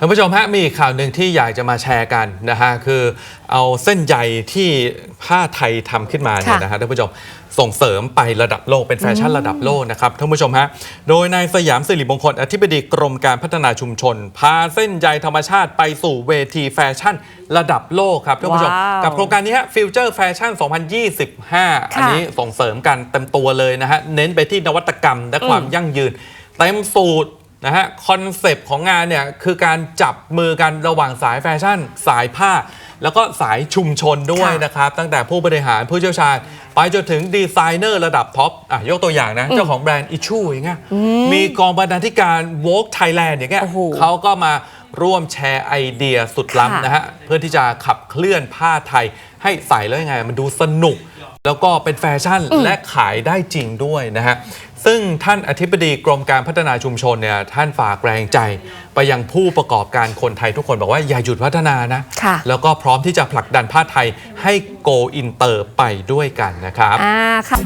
ท่านผู้ชมฮะมีอีกข่าวหนึ่งที่อยากจะมาแชร์กันนะฮะคือเอาเส้นใยที่ผ้าไทยทำขึ้นมาเนี่ยค่ะนะฮะท่านผู้ชมส่งเสริมไประดับโลกเป็นแฟชั่นระดับโลกนะครับท่านผู้ชมฮะโดยนายสยามสิริมงคลอธิบดีกรมการพัฒนาชุมชน พาเส้นใยธรรมชาติไปสู่เวทีแฟชั่นระดับโลกครับท่านผู้ชมว้าวกับโครงการนี้ฮะฟิวเจอร์แฟชั่น 2025 อันนี้ส่งเสริมกันเต็มตัวเลยนะฮะเน้นไปที่นวัตกรรมและความยั่งยืนเต็มสูตร นะฮะคอนเซปต์ของงานเนี่ยคือการจับมือกันระหว่างสายแฟชั่น สายผ้า แล้วก็สายชุมชนด้วยค่ะนะครับ ตั้งแต่ผู้บริหารผู้เชี่ยวชาญ ไปจนถึงดีไซเนอร์ระดับท็อปอะยกตัวอย่างนะ เจ้าของแบรนด์อิชูอย่างเงี้ยมีกองบรรณาธิการ Vogue Thailand อย่างเงี้ยโอ้โหเขาก็มา ร่วมแชร์ไอเดียสุดค่ะล้ำนะฮะเพื่อที่จะขับเคลื่อนผ้าไทย ให้ใส่แล้วยังไง มันดูสนุก แล้วก็เป็นแฟชั่นและขายได้จริงด้วยนะฮะซึ่งท่านอธิบดีกรมการพัฒนาชุมชนเนี่ยท่านฝากแรงใจ ไปยังผู้ประกอบการคนไทยทุกคนบอกว่าอย่าหยุดพัฒนานะค่ะแล้วก็พร้อมที่จะผลักดันผ้าไทยให้โกอินเตอร์ไปด้วยกันนะครับอ่าค่ะ